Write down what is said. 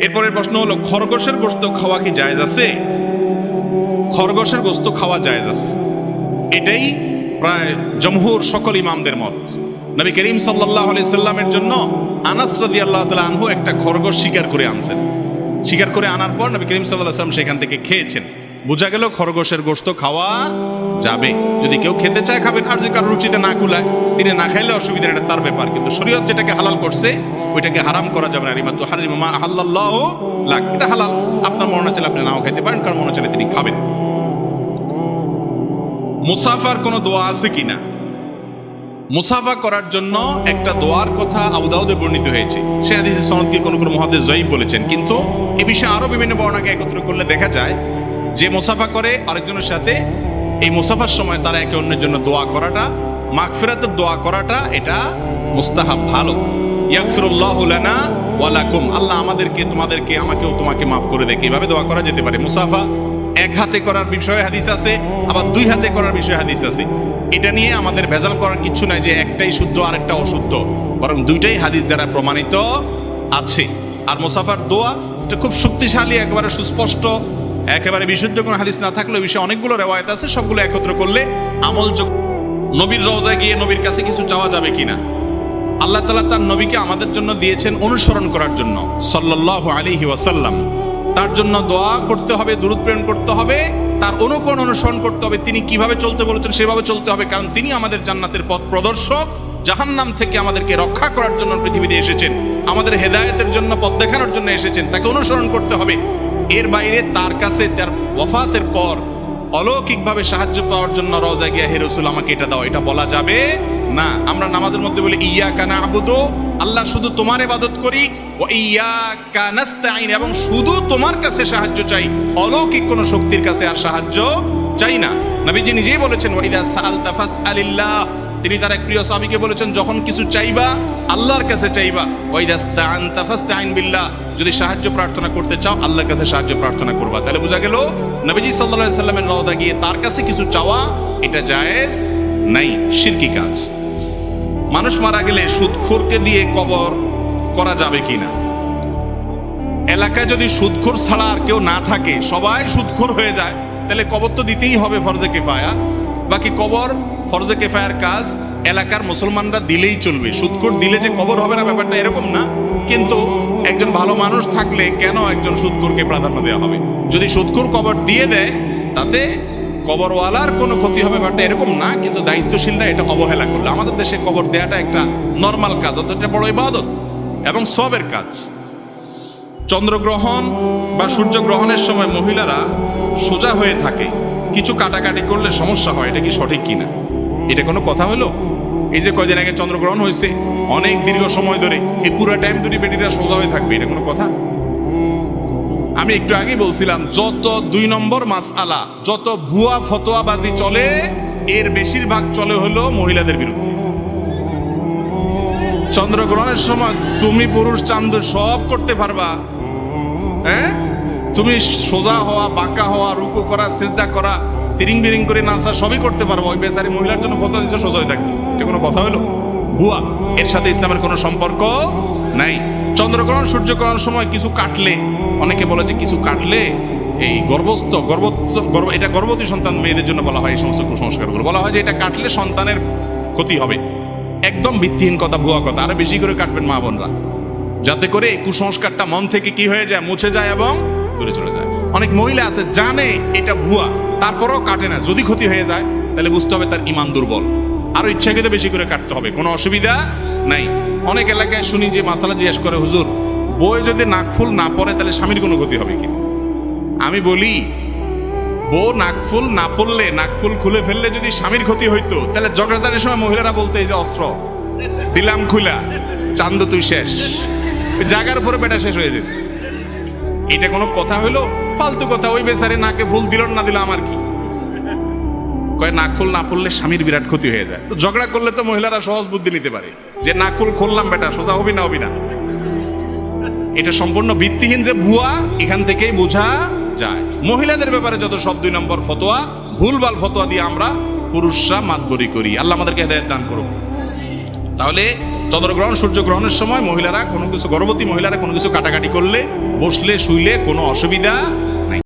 এরপরের প্রশ্ন হলো, খরগোশের গোস্ত খাওয়া কি জায়েজ আছে? খরগোশের গোস্ত খাওয়া জায়েজ আছে। এটাই প্রায় জমহুর সকল ইমামদের মত। নবী করিম সাল্লাহ সাল্লামের জন্য আনাস রাদিয়াল্লাহু তাআলা আনহু একটা খরগোশ শিকার করে আনছেন। শিকার করে আনার পর নবী করিম আলাইহি সাল্লাম সেখান থেকে খেয়েছেন। বোঝা গেল খরগোশের গোস্ত খাওয়া যাবে। যদি কেউ খেতে চায় খাবেন আর যদি কারও রুচিতে না কুলায়, তিনি না খাইলে অসুবিধা এটা তার ব্যাপার। কিন্তু শরীয়ত যেটাকে হালাল করছে ওইটাকে হারাম করা যাবে না। রিমাতু হারিমা। আল্লাহ লাগ এটা হালাল। আপনার মনে চাইলে আপনি নাও খাইতে পারেন, কারণ মনে চাইলে তিনি খাবেন। মুসাফার কোনো দোয়া আছে কিনা? মুসাফা করার জন্য একটা দোয়ার কথা আবুদাউদে বর্ণিত হয়েছে। সে হাদিসে সনদকে কোনো কোনো মহাদেশ জয়ীব বলেছেন? কিন্তু এ বিষয়ে আরও বিভিন্ন বর্ণাকে একত্র করলে দেখা যায় যে মুসাফা করে আরেকজনের সাথে, এই মুসাফার সময় তারা একে অন্যের জন্য দোয়া করাটা, মাগফিরাতের দোয়া করাটা, এটা মুস্তাহাব ভালো। ইয়াগফিরুল্লাহু লানা ওয়া লাকুম। আল্লাহ আমাদেরকে, তোমাদেরকে, আমাকেও তোমাকে মাফ করে দেয়। করা যেতে পারে? মুসাফা, এক হাতে করার বিষয়ে হাদিস আছে, আবার দুই হাতে করার বিষয়ে হাদিস আছে। এটা নিয়ে আমাদের ভেজাল করার কিছু নাই যে একটাই শুদ্ধ আর একটা অশুদ্ধ। বরং দুইটাই হাদিস দ্বারা প্রমাণিত আছে। আর মুসাফার দোয়া এটা খুব শক্তিশালী, একেবারে সুস্পষ্ট, একেবারে বিশুদ্ধ কোনো হাদিস না থাকলেও বিষয়ে অনেকগুলো রেওয়ায়ত আছে, সবগুলো একত্র করলে আমলযোগ নবীর রওজায় গিয়ে নবীর কাছে কিছু চাওয়া যাবে কিনা? আল্লাহ তালা তার নবীকে আমাদের জন্য দিয়েছেন অনুসরণ করার জন্য। সাল্লাহ আলিহি ওয়াসাল্লাম। তার জন্য দোয়া করতে হবে দূরত প্রেরণ করতে হবে, তার অনুকরণ অনুসরণ করতে হবে, তিনি কীভাবে চলতে বলেছেন সেভাবে চলতে হবে, কারণ তিনি আমাদের জান্নাতের পথ প্রদর্শক, জাহান্নাম থেকে আমাদেরকে রক্ষা করার জন্য পৃথিবীতে এসেছেন, আমাদের হেদায়তের জন্য, পথ দেখানোর জন্য এসেছেন, তাকে অনুসরণ করতে হবে। এর বাইরে তার কাছে, তার ওফাতের পর অলৌকিকভাবে সাহায্য পাওয়ার জন্য রওজা গিয়া, হে রসুল, আমাকে এটা দাও। এটা বলা যাবে না, আমরা নামাজের মধ্যে বলি ইয়া কানা আবুদু আল্লাহ শুধু তোমার ইবাদত করি, ও ইয়া কানাস্তাইন এবং শুধু তোমার কাছে সাহায্য চাই, অলৌকিক কোনো শক্তির কাছে আর সাহায্য চাই না। নবীজি নিজেই বলেছেন ওয়াইদা সাল তাফাস আলিল্লাহ তিনি তার এক প্রিয় সাহাবীকে বলেছেন, যখন কিছু চাইবা, আল্লাহর কাছে চাইবা ওয়াইদা স্তাআন তাফাস্তাইন বিল্লাহ, যদি সাহায্য প্রার্থনা করতে চাও, আল্লাহর কাছে সাহায্য প্রার্থনা করবা। তাহলে বোঝা গেল, নবীজি আলাইহি সাল্লামের রওদা গিয়ে তার কাছে কিছু চাওয়া, এটা জায়েজ নাই, শিরকি কাজ। মানুষ মারা গেলে সুদখোরকে দিয়ে কবর করা যাবে কিনা? এলাকায় যদি সুদখোর ছাড়া আর কেউ না থাকে, সবাই সুদখোর হয়ে যায়, তাহলে কবর তো দিতেই হবে ফরজে কেফায়া। বাকি কবর ফরজে কেফায়ার কাজ এলাকার মুসলমানরা দিলেই চলবে। সুদখোর দিলে যে কবর হবে না, ব্যাপারটা এরকম না। কিন্তু একজন ভালো মানুষ থাকলে কেন একজন সুদখোরকে প্রাধান্য দেওয়া হবে? যদি সুদখোর কবর দিয়ে দেয়, তাতে কবরওয়ালার কোনো ক্ষতি হবে ব্যাপারটা এরকম না, কিন্তু দায়িত্বশীলরা এটা অবহেলা করল। আমাদের দেশে কবর দেওয়াটা একটা নর্মাল কাজ অত এটা বড় ইবাদত এবং সবের কাজ। চন্দ্রগ্রহণ বা সূর্যগ্রহণের সময় মহিলারা সোজা হয়ে থাকে। কিছু কাটাকাটি করলে সমস্যা হয়, এটা কি সঠিক কিনা? এটা কোনো কথা হলো? এই যে কয়দিন আগে চন্দ্রগ্রহণ হয়েছে, অনেক দীর্ঘ সময় ধরে এই পুরো টাইম ধরে বেটিরা সোজা হয়ে থাকবে, এটা কোনো কথা? আমি একটু আগে বলছিলাম, যত দুই নম্বর মাস আলা যত ভুয়া ফতোয়াবাজি চলে, এর বেশিরভাগ চলে হলো মহিলাদের বিরুদ্ধে। চন্দ্রগ্রহণের সময় তুমি পুরুষ, চান্দ সব করতে পারবা। হ্যাঁ? তুমি সোজা হওয়া, বাঁকা হওয়া, রুকু করা, সিজদা করা তিরিং বিরিং করে নাচা সবই করতে পারব। ওই বেচারি মহিলার জন্য ফটো দিচ্ছে সোজা হয়ে থাকবে। এটা কোনো কথা হলো? ভুয়া। এর সাথে ইসলামের কোনো সম্পর্ক নাই। চন্দ্রগ্রহণ, সূর্যগ্রহণ সময় কিছু কাটলে, অনেকে বলে যে কিছু কাটলে এই গর্ভস্থ গর্ভস্থ, গর্ভ, এটা গর্ভবতী সন্তান মেয়েদের জন্য বলা হয়, এই সমস্ত কুসংস্কারগুলো। বলা হয় যে এটা কাটলে সন্তানের ক্ষতি হবে। একদম ভিত্তিহীন কথা, ভুয়া কথা, আরও বেশি করে কাটবেন মা বোনরা। যাতে করে এই কুসংস্কারটা মন থেকে কি হয়ে যায়, মুছে যায় এবং দূরে চলে যায়। অনেক মহিলা আছে, জানে এটা ভুয়া, তারপরেও কাটে না। যদি ক্ষতি হয়ে যায়, তাহলে বুঝতে হবে তার ইমান দুর্বল। আরও ইচ্ছাকৃত বেশি করে কাটতে হবে। কোনো অসুবিধা নাই। অনেক এলাকায় শুনি যে মাসালা জিজ্ঞেস করে, হুজুর বই যদি নাকফুল না পড়ে, তাহলে স্বামীর কোনো ক্ষতি হবে কি? আমি বলি, বউ নাকফুল না পড়লে নাকফুল খুলে ফেললে যদি স্বামীর ক্ষতি হইতো, তাহলে ঝগড়াঝাড়ির সময় মহিলারা বলতে যে অস্ত্র, দিলাম খুলা চান্দ তুই শেষ। ওই জায়গার উপরে বেটা শেষ হয়ে যেত। এটা কোনো কথা হইল? ফালতু কথা, ওই বেচারে নাকে ফুল দিল না দিল, আমার কি? কয়, নাক ফুল না পড়লে স্বামীর বিরাট ক্ষতি হয়ে যায়। তো ঝগড়া করলে তো মহিলারা সহজ বুদ্ধি নিতে পারে। যে নাক ফুল খুললাম বেটা, সোজা হবি না হবি না। এটা সম্পূর্ণ ভিত্তিহীন যে ভুয়া, এখান থেকেই বোঝা যায়। মহিলাদের ব্যাপারে যত সব দুই নম্বর ফতোয়া, ভুলভাল ফতোয়া দিয়ে আমরা পুরুষরা মাতবরি করি। আল্লাহ আমাদেরকে হেদায়ত দান করুক। তাহলে চন্দ্রগ্রহণ, সূর্যগ্রহণের সময় মহিলারা কোনো কিছু, গর্ভবতী মহিলারা কোনো কিছু কাটাকাটি করলে, বসলে, শুইলে কোনো অসুবিধা